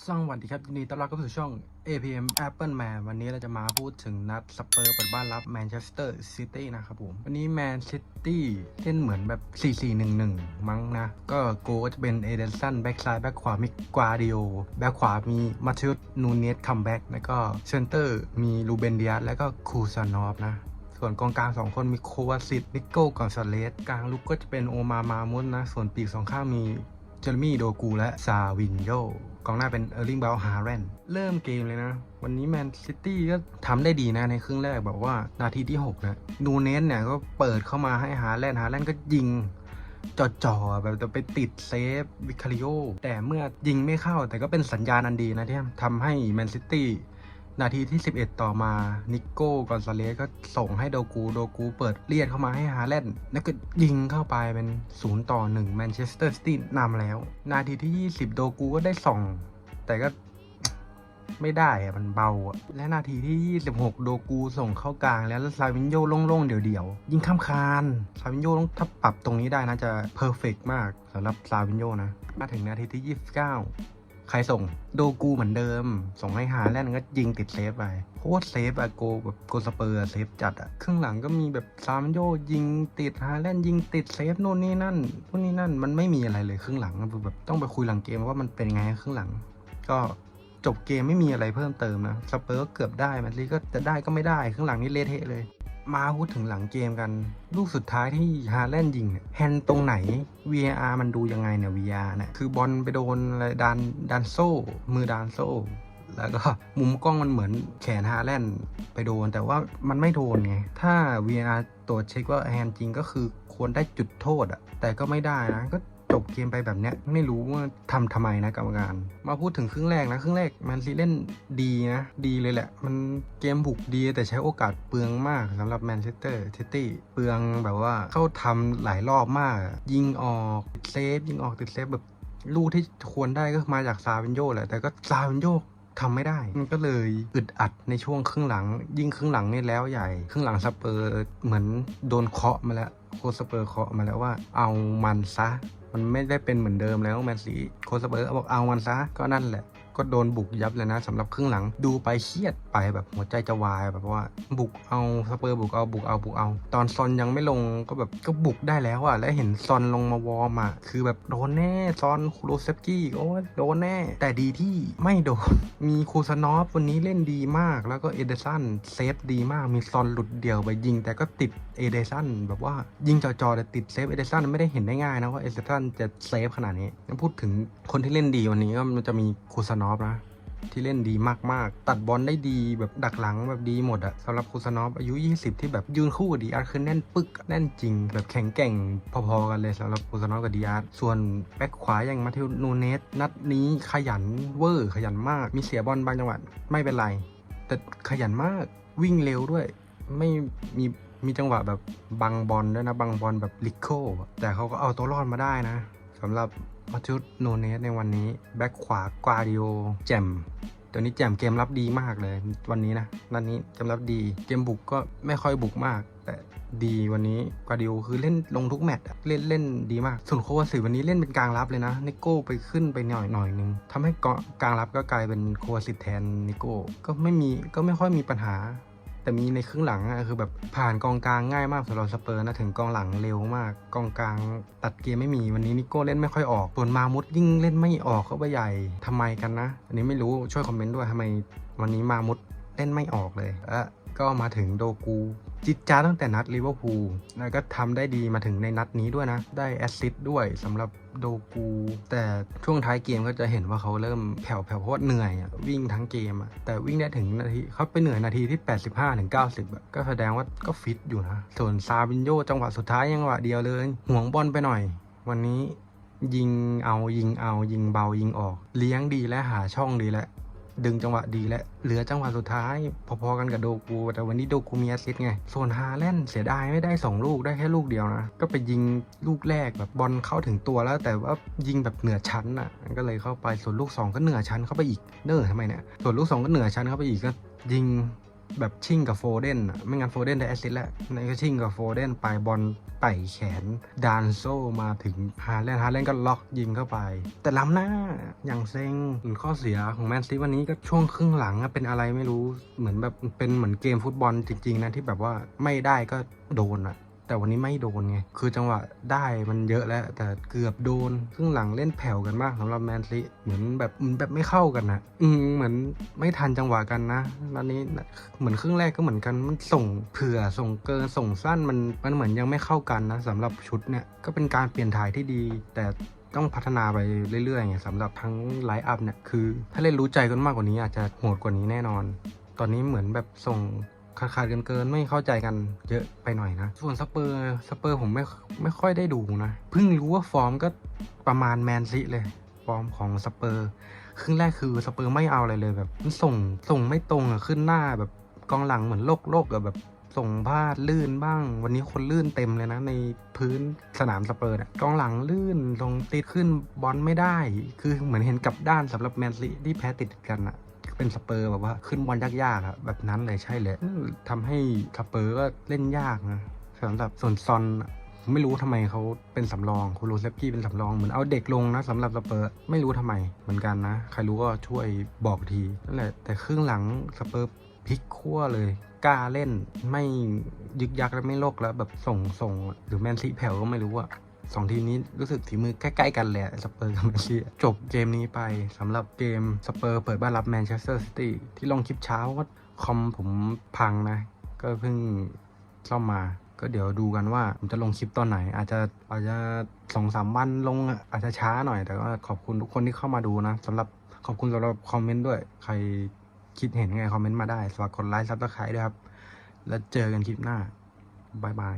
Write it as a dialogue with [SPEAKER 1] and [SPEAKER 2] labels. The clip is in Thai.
[SPEAKER 1] สวัสดีครับยินดีต้อนรับเข้าสู่ช่อง APM Apple Man วันนี้เราจะมาพูดถึงนัดสเปอร์เปิดบ้านรับแมนเชสเตอร์ซิตี้นะครับผม วันนี้แมนซิตี้เล่นเหมือนแบบ 4-4-1-1 มั้งนะ ก็โกก็จะเป็นเอเดนสันแบ็กซ้ายแบ็กขวามีกวาดิโอแบ็กขวามีมาทิวนูเนสคัมแบ็กแล้วก็เซนเตอร์มีลูเบนเดียสแล้วก็คูซานอฟนะส่วนกองกลางสองคนมีโควาซิตนิโก้กอนซาเลสกลางลุกก็จะเป็นโอมามามุนนะ ส่วนปีกสองข้างมี เจอร์มี่โดกูและซาวินโยกองหน้าเป็นเออร์ลิงเบลฮาร์เรนเริ่มเกมเลยนะ วันนี้แมนซิตี้ก็ทำได้ดีนะในครึ่งแรกแบบว่านาทีที่ 6 นะนูเนสเนี่ยก็เปิดเข้ามาให้ฮาร์เรนฮาร์เรนก็ยิงจ่อๆแบบจะไปติดเซฟวิคาริโอแต่เมื่อยิงไม่เข้าแต่ก็เป็นสัญญาณอันดีนะที่ทำให้แมนซิตี้ นาทีที่ 11 ต่อมา นิโก้กอนซาเลสก็ส่งให้โดกู โดกูเปิดเลียดเข้ามาให้ฮาแลนด์แล้วก็ยิงเข้าไปเป็น 0 ต่อ 1 แมนเชสเตอร์ซิตี้นำแล้ว นาทีที่ 20 โดกูก็ได้ส่อง แต่ก็ไม่ได้อะมันเบาอะและนาทีที่ 26 โดกูส่งเข้ากลาง แล้วซาวินโยโล่งๆ เดี่ยวๆ ยิงข้ามคานซาวินโยต้องถ้าปรับตรงนี้ได้นะจะเพอร์เฟกมากสำหรับซาวินโยนะ มาถึงนาทีที่ 29 ใครส่งโดกูเหมือนเดิม ส่งให้หาแลนด์ก็ยิงติดเซฟไปโคตรเซฟอะโกแบบโกสเปอร์เซฟจัดอะครึ่งหลังก็มีแบบซามโยยิงติดฮาแลนด์ยิงติดเซฟโน่นนี่นั่นนู่นนี่นั่นมันไม่มีอะไรเลยครึ่งหลังแบบต้องไปคุยหลังเกมว่ามันเป็นไงครึ่งหลัง ก็จบเกมไม่มีอะไรเพิ่มเติมนะสเปอร์ก็เกือบได้แมนซีก็จะได้ก็ไม่ได้ครึ่งหลังนี่เละเทะเลย มาพูดถึงหลังเกมกัน ลูกสุดท้ายที่ฮาแลนด์ยิงเนี่ยแฮนด์ตรงไหน VAR มันดูยังไงเนี่ย VR เนี่ยคือบอลไปโดนอะไรดันดันโซ่ มือดันโซ่ แล้วก็มุมกล้องมันเหมือนแขนฮาแลนด์ไปโดน แต่ว่ามันไม่โดนไง ถ้า VR ตรวจเช็คว่าแฮนด์จริงก็คือควรได้จุดโทษอะแต่ก็ไม่ได้นะก็ จบเกมไปแบบเนี้ยไม่รู้ว่าทำทำไมนะกรรมการ มาพูดถึงครึ่งแรกนะครึ่งแรกแมนซีเล่นดีนะดีเลยแหละ มันเกมบุกดีแต่ใช้โอกาสเปลืองมากสำหรับแมนเชสเตอร์ซิตี้เปลืองแบบว่าเข้าทำหลายรอบมาก ยิงออกติดเซฟยิงออกติดเซฟแบบลูกที่ควรได้ก็มาจากซาวินโยแหละแต่ก็ซาวินโยทำไม่ได้ มันก็เลยอึดอัดในช่วงครึ่งหลัง ยิ่งครึ่งหลังนี่แล้วใหญ่ ครึ่งหลังสเปอร์เหมือนโดนเคาะมาแล้ว โค้ชสเปอร์เคาะมาแล้วว่าเอามันซะ มันไม่ได้เป็นเหมือนเดิมแล้วแมนซีโคสเปอร์บอกเอามันซะก็นั่นแหละ ก็โดนบุกยับเลยนะสำหรับครึ่งหลังดูไปเครียดไปแบบหัวใจจะวายแบบว่า บุกเอาสเปอร์บุกเอาบุกเอาบุกเอา ตอนซอนยังไม่ลงก็แบบก็บุกได้แล้วอะแล้วเห็นซอนลงมาวอร์มอะคือแบบโดนแน่ซอนคูโรเซฟกี้โอ้โดนแน่ แต่ดีที่ไม่โดน มีคูซานอฟวันนี้เล่นดีมาก แล้วก็เอเดสันเซฟดีมากมีซอนหลุดเดี่ยวไปยิง แต่ก็ติดเอเดสันแบบว่ายิงจ่อๆแต่ติดเซฟเอเดสันไม่ได้เห็นได้ง่ายนะว่าเอเดสันจะเซฟขนาดนี้พูดถึงคนที่เล่นดีวันนี้ก็มันจะมีคูซานนอฟนะที่เล่นดีมาก ๆ ตัดบอลได้ดีแบบดักหลังแบบดีหมดอะสำหรับคูซานอฟอายุ 20 ที่แบบยืนคู่กับดีอาร์คือแน่นปึกแน่นจริง แบบแข็งแกร่งพอๆกันเลยสำหรับคูซานอฟกับดีอาร์ส่วนแบ็คขวาอย่างมาเทลนูเนสนัดนี้ขยันเวอร์ขยันมาก มีเสียบอลบางจังหวะไม่เป็นไร แต่ขยันมากวิ่งเร็วด้วย ไม่มีมีจังหวะแบบบังบอลด้วยนะบังบอลแบบลิโคแต่เขาก็เอาตัวรอดมาได้นะสำหรับ มาชุดโนเนสในวันนี้ แบ็คขวากวาดิโอแจมตัวนี้แจมเกมรับดีมากเลย วันนี้นะนัดนี้เกมรับดี เกมบุกก็ไม่ค่อยบุกมาก แต่ดีวันนี้กวาดิโอคือเล่นลงทุกแมตช์เล่นเล่นดีมาก ส่วนโควาสิวันนี้เล่นเป็นกลางรับเลยนะนิโก้ไปขึ้นไปหน่อยหน่อยนึงทำให้กกลางรับก็กลายเป็นโควาสิแทนนิโก้ก็ไม่มีก็ไม่ค่อยมีปัญหา แต่มีในครึ่งหลังอะคือแบบผ่านกองกลางง่ายมากสำหรับสเปอร์นะถึงกองหลังเร็วมาก กองกลางตัดเกมไม่มีวันนี้นิโก้เล่นไม่ค่อยออกส่วนมามุดยิ่งเล่นไม่ออกเข้าไปใหญ่ทำไมกันนะ อันนี้ไม่รู้ช่วยคอมเมนต์ด้วยทำไมวันนี้มามุดเล่นไม่ออกเลยและก็มาถึงโดกู จิตจ้าตั้งแต่นัดลิเวอร์พูลแล้วก็ทำได้ดีมาถึงในนัดนี้ด้วยนะ ได้แอสซิสต์ด้วยสำหรับโดกู แต่ช่วงท้ายเกมก็จะเห็นว่าเขาเริ่มแผ่วๆเพราะเหนื่อยวิ่งทั้งเกมแต่วิ่งได้ถึงนาทีเขาไปเหนื่อยนาทีที่ 85ถึง90 ก็แสดงว่าก็ฟิตอยู่นะ ส่วนซาบินโยจังหวะสุดท้ายยังหวะเดียวเลย ห่วงบอลไปหน่อย วันนี้ยิงเอายิงเอายิงเบายิงออก เลี้ยงดีและหาช่องดีและ ดึงจังหวะดีและเหลือจังหวะสุดท้าย พอๆกันกับโดกูแต่วันนี้โดกูมีแอสซิสต์ไงส่วนฮาแลนเสียดายไม่ได้ 2 ลูกได้แค่ลูกเดียวนะ ก็ไปยิงลูกแรกแบบบอลเข้าถึงตัวแล้ว แต่ว่ายิงแบบเหนือชั้นอะก็เลยเข้าไปส่วนลูก 2 ก็เหนือชั้นเข้าไปอีกเนอร์ทำไมเนี่ยส่วนลูก 2 ก็เหนือชั้นเข้าไปอีกก็ยิง แบบชิ่งกับโฟเดนอะไม่งั้นโฟเดนได้แอสซิสต์แล้วในก็ชิ่งกับโฟเดนไปบอลไต่แขนดานโซมาถึงฮาแลนด์ฮาแลนด์ก็ล็อกยิงเข้าไป แต่ล้ำหน้าอย่างเซ็งส่วนข้อเสียของแมนซีวันนี้ก็ช่วงครึ่งหลังเป็นอะไรไม่รู้เหมือนแบบเป็นเหมือนเกมฟุตบอลจริงๆนะที่แบบว่าไม่ได้ก็โดนอะ แต่วันนี้ไม่โดนไง คือจังหวะได้มันเยอะแล้ว แต่เกือบโดนครึ่งหลังเล่นแผ่วกันมากสำหรับแมนซีเหมือนแบบเหมือนแบบไม่เข้ากันนะอืมเหมือนไม่ทันจังหวะกันนะแล้วนี้เหมือนครึ่งแรกก็เหมือนกันมันส่งเผื่อส่งเกินส่งสั้นมันมันเหมือนยังไม่เข้ากันนะสำหรับชุดเนี่ยก็เป็นการเปลี่ยนถ่ายที่ดี แต่ต้องพัฒนาไปเรื่อยๆไงสำหรับทั้งไลฟ์อัพเนี่ยคือ ถ้าเล่นรู้ใจกันมากกว่านี้อาจจะโหดกว่านี้แน่นอน ตอนนี้เหมือนแบบส่ง ขาดขาดเกินเกินไม่เข้าใจกันเยอะไปหน่อยนะ ส่วนสเปอร์สเปอร์ผมไม่ไม่ค่อยได้ดูนะ เพิ่งรู้ว่าฟอร์มก็ประมาณแมนซีเลยฟอร์มของสเปอร์ครึ่งแรกคือสเปอร์ไม่เอาอะไรเลยแบบมันส่งส่งไม่ตรงอะขึ้นหน้าแบบกองหลังเหมือนโลกโลกอะแบบส่งพลาดลื่นบ้าง วันนี้คนลื่นเต็มเลยนะ ในพื้นสนามสเปอร์เนี่ยกองหลังลื่นลงติดขึ้นบอลไม่ได้ คือเหมือนเห็นกลับด้านสำหรับแมนซีที่แพ้ติดกันอะ เป็นสเปอร์แบบว่าขึ้นบอลยากๆอะแบบนั้นเลยใช่เลยอืมทำให้สเปอร์ก็เล่นยากนะสำหรับส่วนซอนไม่รู้ทำไมเขาเป็นสำรองคูโรเซฟกี้เป็นสำรองเหมือนเอาเด็กลงนะสำหรับสเปอร์ไม่รู้ทำไมเหมือนกันนะ ใครรู้ก็ช่วยบอกทีนั่นแหละแต่ครึ่งหลังสเปอร์พลิกขั้วเลยกล้าเล่นไม่ยึกยักและไม่โลกแล้วแบบส่งส่งหรือแมนซีแผ่วก็ไม่รู้อะ สองทีมนี้รู้สึกฝีมือใกล้ๆกันแหละสเปอร์กับแมนซีจบเกมนี้ไปสำหรับเกมสเปอร์เปิดบ้านรับแมนเชสเตอร์ซิตี้ที่ลงคลิปเช้าก็คอมผมพังนะ ก็เพิ่งซ่อมมาก็เดี๋ยวดูกันว่าผมจะลงคลิปตอนไหน อาจจะอาจจะสองสามวันลงอาจจะช้าหน่อย แต่ก็ขอบคุณทุกคนที่เข้ามาดูนะสำหรับขอบคุณสำหรับคอมเมนต์ด้วย ใครคิดเห็นไงคอมเมนต์มาได้ฝากกดไลค์ซับสไครต์ด้วยครับ แล้วเจอกันคลิปหน้าบายบาย